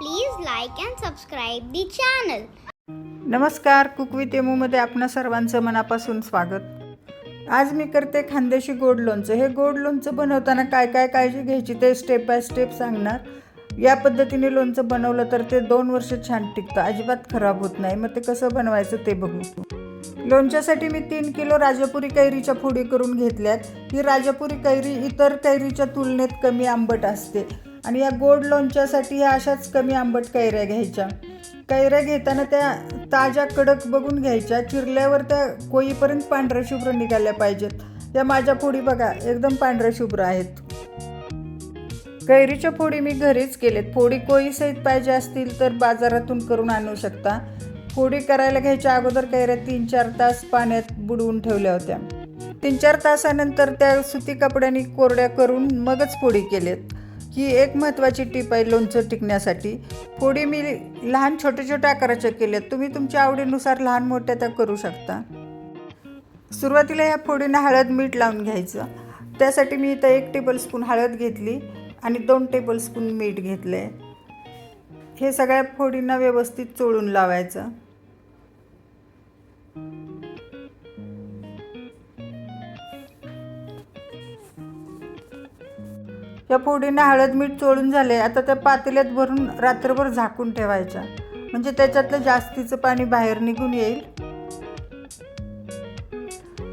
Please like and subscribe the channel नमस्कार cook with एमूमध्ये आपणा सर्वांचं मनापासून स्वागत. आज मी करते खानदेशी गोड लोणचं. हे गोड लोणचं बनवताना काय काय काळजी घ्यायची ते स्टेप बाय स्टेप सांगणार. या पद्धतीने लोणचं बनवलं तर ते दोन वर्ष छान टिकतं. अजिबात खराब होत नाही. मग ते कसं बनवायचं ते बघू. लोणच्यासाठी मी तीन किलो राजापुरी कैरीच्या फोडी करून घेतल्यात. ही राजापुरी कैरी इतर कैरीच्या तुलनेत कमी आंबट असते. आणि या गोड लोणच्यासाठी ह्या अशाच कमी आंबट कैऱ्या घ्यायच्या. कैऱ्या घेताना त्या ताज्या कडक बघून घ्यायच्या. चिरल्यावर त्या कोईपर्यंत पांढऱ्या शुभ्र निघाल्या पाहिजेत. या माझ्या फोडी बघा एकदम पांढऱ्या शुभ्र आहेत. कैरीच्या फोडी मी घरीच केलेत. फोडी कोळीसहित पाहिजे असतील तर बाजारातून करून आणू शकता. फोडी करायला घ्यायच्या अगोदर कैऱ्या तीन चार तास पाण्यात बुडवून ठेवल्या होत्या. तीन चार तासानंतर त्या सुती कपड्यांनी कोरड्या करून मगच फोडी केलेत. ही एक महत्त्वाची टीप आहे लोणचं टिकण्यासाठी. फोडी मी लहान छोट्या छोट्या आकाराच्या केल्या तुम्ही तुमच्या आवडीनुसार लहान मोठ्या त्या करू शकता. सुरुवातीला ह्या फोडींना हळद मीठ लावून घ्यायचं. त्यासाठी मी इथं एक टेबलस्पून हळद घेतली आणि दोन टेबलस्पून मीठ घेतलं आहे हे सगळ्या फोडींना व्यवस्थित चोळून लावायचं. या फोडीनं हळद मीठ चोळून झाले. आता त्या पातेल्यात भरून रात्रभर झाकून ठेवायच्या. म्हणजे त्याच्यातलं जास्तीचं पाणी बाहेर निघून येईल.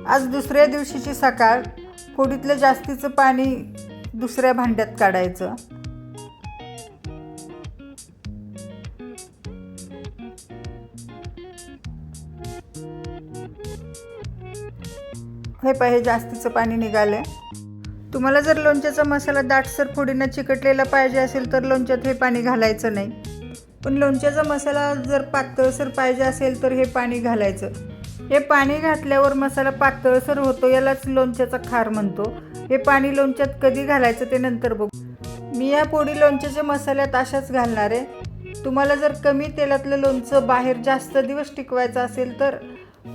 आज दुसऱ्या दिवशीची सकाळ. फोडीतलं जास्तीचं पाणी दुसऱ्या भांड्यात काढायचं. हे पाहिजे जास्तीचं पाणी निघालंय. तुम्हाला जर लोणच्याचा मसाला दाटसर फोडीनं चिकटलेला पाहिजे असेल तर लोणच्यात हे पाणी घालायचं नाही. पण लोणच्याचा मसाला जर पातळसर पाहिजे असेल तर हे पाणी घालायचं. हे पाणी घातल्यावर मसाला पातळसर होतो यालाच लोणच्याचा खार म्हणतो. हे पाणी लोणच्यात कधी घालायचं ते नंतर बघू. मी या पोडी लोणच्याच्या मसाल्यात अशाच घालणार आहे. तुम्हाला जर कमी तेलातलं लोणचं बाहेर जास्त दिवस टिकवायचं असेल तर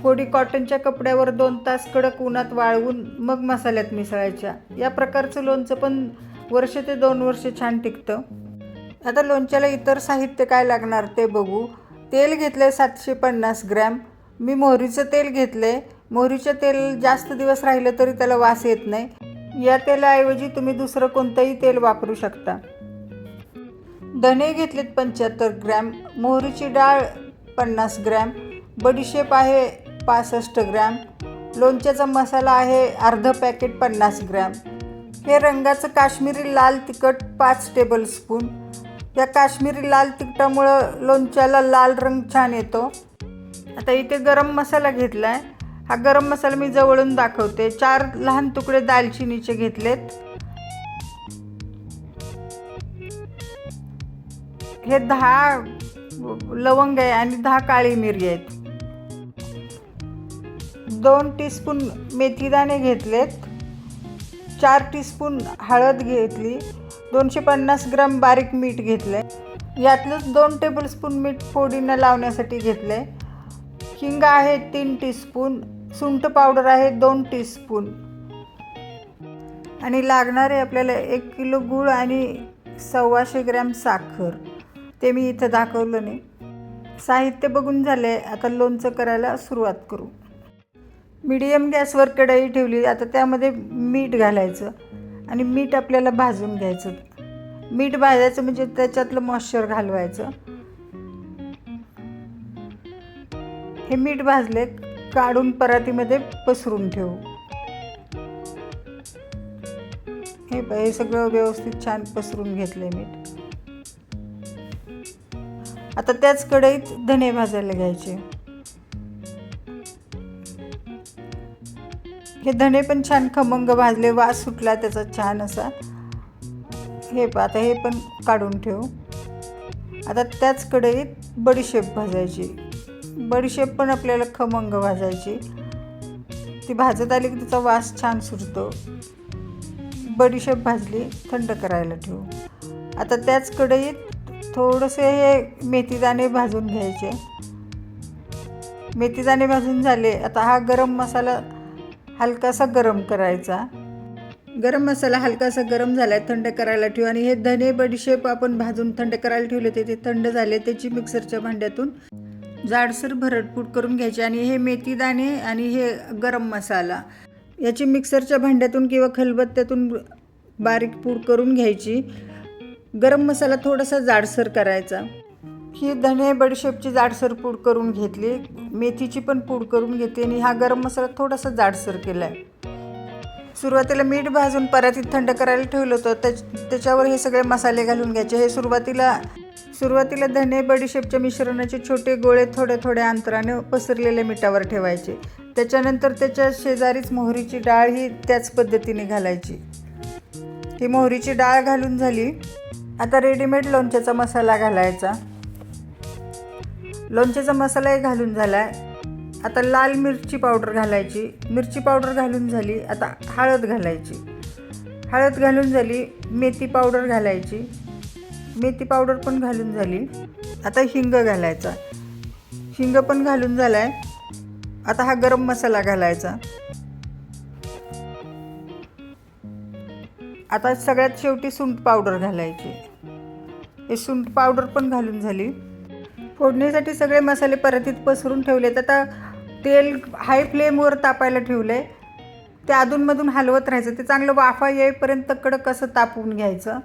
फोडी कॉटनच्या कपड्यावर दोन तास कडक उन्हात वाळवून मग मसाल्यात मिसळायच्या. या प्रकारचं लोणचं पण वर्ष ते दोन वर्ष छान टिकतं. आता लोणच्याला इतर साहित्य काय लागणार ते बघू. तेल घेतलं आहे सातशे पन्नास ग्रॅम. मी मोहरीचं तेल घेतलं आहे मोहरीचं तेल जास्त दिवस राहिलं तरी त्याला वास येत नाही. या तेलाऐवजी तुम्ही दुसरं कोणतंही तेल वापरू शकता. धने घेतलेत पंच्याहत्तर ग्रॅम. मोहरीची डाळ पन्नास ग्रॅम. बडीशेप आहे पासष्ट ग्रॅम. लोणच्याचा मसाला आहे अर्ध पॅकेट पन्नास ग्रॅम. हे रंगाचं काश्मीरी लाल तिखट पाच टेबलस्पून या काश्मीरी लाल तिखटामुळं लोणच्याला लाल रंग छान येतो. आता इथे गरम मसाला घेतला आहे हा गरम मसाला मी जवळून दाखवते. चार लहान तुकडे दालचिनीचे घेतलेत. हे दहा लवंग आहे आणि दहा काळी मिरी आहेत. दोन टीस्पून मेथीदाणे घेतलेत. चार टीस्पून हळद घेतली. दोनशे पन्नास ग्राम बारीक मीठ घेतलं आहे यातलंच दोन टेबलस्पून मीठ फोडीनं लावण्यासाठी घेतलं आहे हिंग आहे तीन टीस्पून सुंठ पावडर आहे दोन टीस्पून आणि लागणारे आपल्याला एक किलो गूळ आणि सव्वाशे ग्रॅम साखर. ते मी इथं दाखवलं नाही. साहित्य बघून झाले आता लोणचं करायला सुरुवात करू. मिडियम गॅसवर कढई ठेवली आता त्यामध्ये मीठ घालायचं आणि मीठ आपल्याला भाजून घ्यायचं. मीठ भाजायचं म्हणजे त्याच्यातलं मॉइश्चर घालवायचं. हे मीठ भाजले काढून परातीमध्ये पसरून ठेवू. हे प- हे सगळं व्यवस्थित छान पसरून घेतलंय मीठ. आता त्याच कढईत धने भाजायला घ्यायचे. हे धने पण छान खमंग भाजले वास सुटला त्याचा छान असा. हे प- आता हे पण काढून ठेवू. आता त्याच कढईत बडीशेप भाजायची. बडीशेप पण आपल्याला खमंग भाजायची. ती भाजत आली की त्याचा वास छान सुटतो. बडीशेप भाजली थंड करायला ठेवू. आता त्याच कढईत थोडंसे हे मेथीदाणे भाजून घ्यायचे. मेथीदाणे भाजून झाले आता हा गरम मसाला हलकासा गरम करायचा. गरम मसाला हलकासा गरम झाला आहे थंड करायला ठेवू. आणि हे धने बडीशेप आपण भाजून थंड करायला ठेवले होते ते थंड झाले त्याची मिक्सरच्या भांड्यातून जाडसर भरडपूड करून घ्यायची. आणि हे मेथीदाणे आणि हे गरम मसाला याची मिक्सरच्या भांड्यातून किंवा खलबत्त्यातून बारीक पूड करून घ्यायची. गरम मसाला थोडासा जाडसर करायचा. ही धने बडीशेपची जाडसर पूड करून घेतली. मेथीची पण पूड करून घेतली आणि हा गरम मसाला थोडासा जाडसर केला आहे सुरुवातीला मीठ भाजून परातीत थंड करायला ठेवलं होतं. त्या त्याच्यावर हे सगळे मसाले घालून घ्यायचे. हे सुरुवातीला सुरुवातीला धने बडीशेपच्या मिश्रणाचे छोटे गोळे थोड्या थोड्या अंतराने पसरलेल्या मिठावर ठेवायचे. त्याच्यानंतर त्याच्या शेजारीच मोहरीची डाळ ही त्याच पद्धतीने घालायची. ही मोहरीची डाळ घालून झाली. आता रेडीमेड लोणच्याचा मसाला घालायचा. लोणच्याचा मसालाही घालून झाला आहे आता लाल मिरची पावडर घालायची. मिरची पावडर घालून झाली आता हळद घालायची. हळद घालून झाली मेथी पावडर घालायची. मेथी पावडर पण घालून झाली. आता हिंग घालायचा. हिंग पण घालून झाला आहे आता हा गरम मसाला घालायचा. आता सगळ्यात शेवटी सुंठ पावडर घालायची. हे सुंठ पावडर पण घालून झाली. फोडणीसाठी सगळे मसाले परतीत पसरून ठेवलेत. आता तेल हाय फ्लेमवर तापायला ठेवलं आहे ते अधूनमधून हलवत राहायचं. ते चांगलं वाफा येईपर्यंत कडक कसं तापवून घ्यायचं.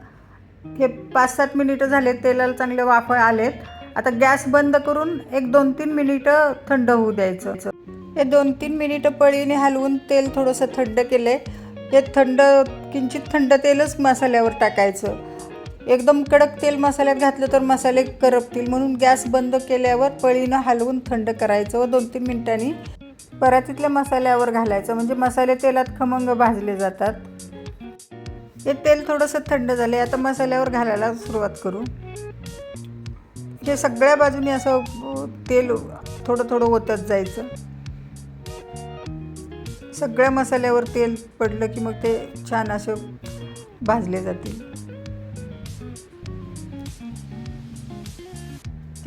हे पाच सात मिनिटं झाले तेलाला चांगले वाफा आलेत. आता गॅस बंद करून एक दोन तीन मिनिटं थंड होऊ द्यायचं. हे दोन तीन मिनिटं पळीने हलवून तेल थोडंसं थंड केलं आहे हे थंड किंचित थंड तेलच मसाल्यावर टाकायचं. एकदम कडक तेल मसाल्यात घातलं तर मसाले करपतील. म्हणून गॅस बंद केल्यावर पळीनं हलवून थंड करायचं व दोन तीन मिनिटांनी परातीतल्या मसाल्यावर घालायचं. म्हणजे मसाले तेलात खमंग भाजले जातात. हे तेल थोडंसं थंड झाले आता मसाल्यावर घालायला सुरुवात करू. हे सगळ्या बाजूनी असं तेल थोडं थोडं ओतत जायचं. सगळ्या मसाल्यावर तेल पडलं की मग ते छान असं भाजले जातील.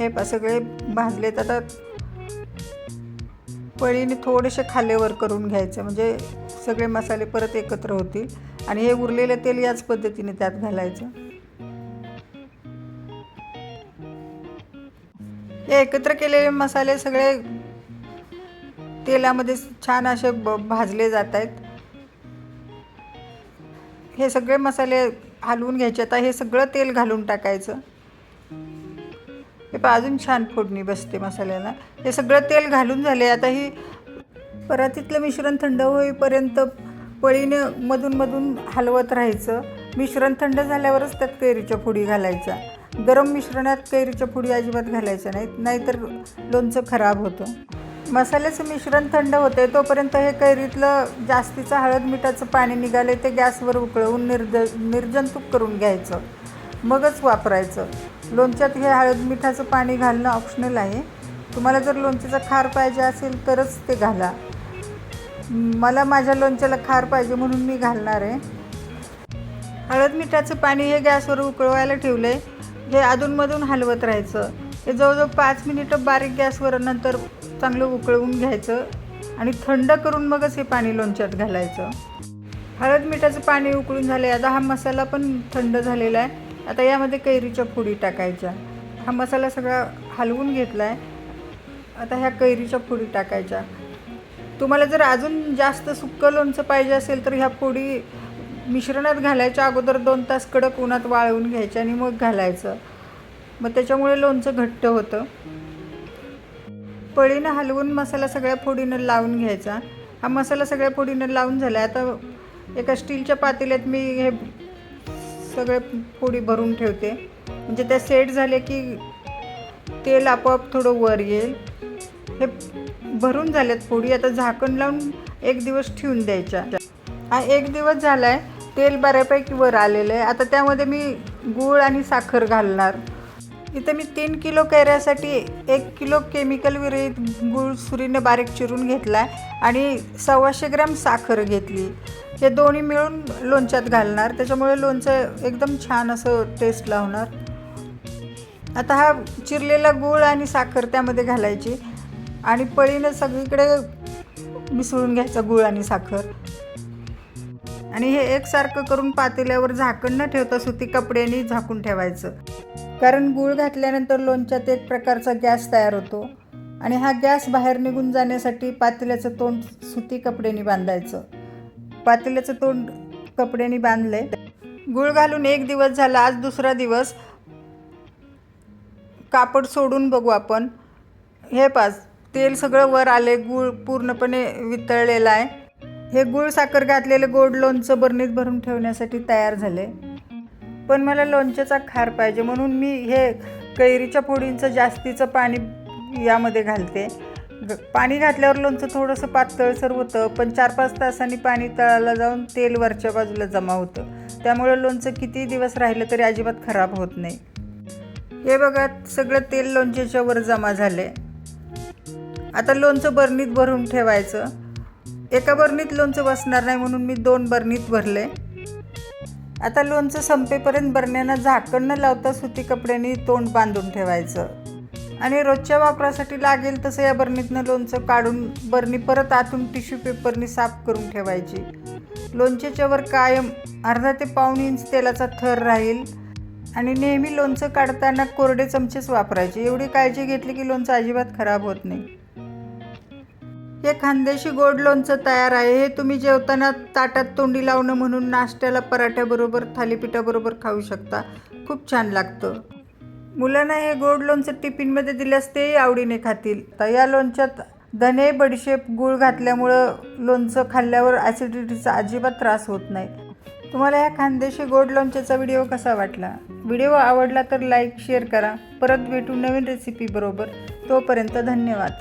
हे सगळे सगळे तर आता पळीने थोडेसे खालेवर करून घ्यायचं. म्हणजे सगळे मसाले परत एकत्र होतील. आणि हे उरलेलं तेल याच पद्धतीने त्यात घालायचं. हे एकत्र केलेले मसाले सगळे तेलामध्ये छान असे ब भाजले जात आहेत. हे सगळे मसाले हलवून घ्यायचे. आता हे सगळं तेल घालून टाकायचं. हे पहा अजून छान फोडणी बसते मसाल्याला. हे सगळं तेल घालून झाले. आता ही परातीतलं मिश्रण थंड होईपर्यंत पळीने मधून मधून हलवत राहायचं. मिश्रण थंड झाल्यावरच त्यात कैरीच्या फुडी घालायच्या. गरम मिश्रणात कैरीच्या फुडी अजिबात घालायच्या नाहीत. नाहीतर लोणचं खराब होतं. मसाल्याचं मिश्रण थंड होते तोपर्यंत हे कैरीतलं जास्तीचं हळद मिठाचं पाणी निघाले ते गॅसवर उकळवून निर्ज निर्जंतुक करून घ्यायचं. मगच वापरायचं. लोणच्यात हे हळद मिठाचं पाणी घालणं ऑप्शनल आहे. तुम्हाला जर लोणच्याचा खार पाहिजे असेल तरच ते घाला. मला माझ्या लोणच्याला खार पाहिजे म्हणून मी घालणार आहे. हळद मिठाचं पाणी हे गॅसवर उकळवायला ठेवलं आहे हे अधूनमधून हलवत राहायचं. हे जवळजवळ पाच मिनिटं बारीक गॅसवर नंतर चांगलं उकळवून घ्यायचं आणि थंड करून मगच हे पाणी लोणच्यात घालायचं. हळद मिठाचं पाणी उकळून झालं आहे आता हा मसाला पण थंड झालेला आहे. आता यामध्ये कैरीच्या फोडी टाकायच्या. हा मसाला सगळा हलवून घेतला आहे आता ह्या कैरीच्या फोडी टाकायच्या. तुम्हाला जर अजून जास्त सुक्कं लोणचं पाहिजे असेल तर ह्या फोडी मिश्रणात घालायच्या अगोदर दोन तास कडक उन्हात वाळवून घ्यायच्या आणि मग घालायचं. मग त्याच्यामुळे लोणचं घट्ट होतं. पळीनं हलवून मसाला सगळ्या फोडीनं लावून घ्यायचा. हा मसाला सगळ्या फोडीनं लावून झाला आता एका स्टीलच्या पातेल्यात मी हे सगळे फोडी भरून ठेवते. म्हणजे त्या सेट झाले की तेल आपोआप थोडं वर येईल. हे भरून झाल्यात फोडी. आता झाकण लावून एक दिवस ठेवून द्यायच्या. हा एक दिवस झाला आहे तेल बऱ्यापैकी वर आलेलं आहे. आता त्यामध्ये मी गूळ आणि साखर घालणार. इथं मी तीन किलो कैऱ्यासाठी एक किलो केमिकल विरहित गूळ सुरीनं बारीक चिरून घेतला आहे आणि सव्वाशे ग्रॅम साखर घेतली. हे दोन्ही मिळून लोणच्यात घालणार. त्याच्यामुळे लोणचं एकदम छान असं टेस्ट लावणार. आता हा चिरलेला गूळ आणि साखर त्यामध्ये घालायची. आणि पळीनं सगळीकडे मिसळून घ्यायचा गूळ आणि साखर. आणि आणि हे एकसारखं करून पातेल्यावर झाकण न ठेवता सुती कपड्याने झाकून ठेवायचं. कारण गूळ घातल्यानंतर लोणच्यात एक प्रकारचा गॅस तयार होतो. आणि हा गॅस बाहेर निघून जाण्यासाठी पातेल्याचं तोंड सुती कपड्याने बांधायचं. पातेल्याचं तोंड कपड्याने बांधले गूळ घालून एक दिवस झाला आज दुसरा दिवस. कापड सोडून बघू आपण. हे पाच तेल सगळं वर आले गूळ पूर्णपणे वितळलेलं आहे. हे गूळ साखर घातलेलं गोड लोणचं बरणीत भरून ठेवण्यासाठी तयार झाले पण मला लोणच्याचा खार पाहिजे म्हणून मी हे कैरीच्या पोडींचं जास्तीचं पाणी यामध्ये घालते. पाणी घातल्यावर लोणचं थोडंसं पातळसर होतं पण चार पाच तासांनी पाणी तळाला जाऊन तेल वरच्या बाजूला जमा होतं. त्यामुळे लोणचं किती दिवस राहिलं तरी अजिबात खराब होत नाही. हे बघा सगळं तेल लोणच्याच्या वर जमा झाले आता लोणचं बरणीत भरून ठेवायचं. एका बरणीत लोणचं बसणार नाही म्हणून मी दोन बरणीत भरले. आता लोणचं संपेपर्यंत बरण्यानं झाकण न लावता सुती कपड्यांनी तोंड बांधून ठेवायचं. आणि रोजच्या वापरासाठी लागेल तसं या बरणीतनं लोणचं काढून बरणी परत आतून टिश्यू पेपरनी साफ करून ठेवायची. लोणच्याच्या वर कायम अर्धा ते पाऊण इंच तेलाचा थर राहील. आणि नेहमी लोणचं काढताना कोरडे चमचेच वापरायचे. एवढी काळजी घेतली की लोणचं अजिबात खराब होत नाही. हे खानदेशी गोड लोणचं तयार आहे. हे तुम्ही जेवताना ताटात तोंडी लावणं म्हणून नाश्त्याला पराठ्याबरोबर थालीपीठाबरोबर खाऊ शकता. खूप छान लागतं. मुलांना हे गोड लोणचं टिफिनमध्ये दिल्यास तेही आवडीने खातील. तर या लोणच्यात धने बडीशेप गूळ घातल्यामुळं लोणचं खाल्ल्यावर ॲसिडिटीचा अजिबात त्रास होत नाही. तुम्हाला ह्या खानदेशी गोड लोणच्याचा व्हिडिओ कसा वाटला? व्हिडिओ आवडला तर लाईक शेअर करा. परत भेटू नवीन रेसिपीबरोबर तोपर्यंत धन्यवाद.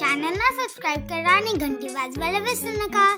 चॅनलला सबस्क्राईब करा आणि घंटी वाजवायला विसरू नका.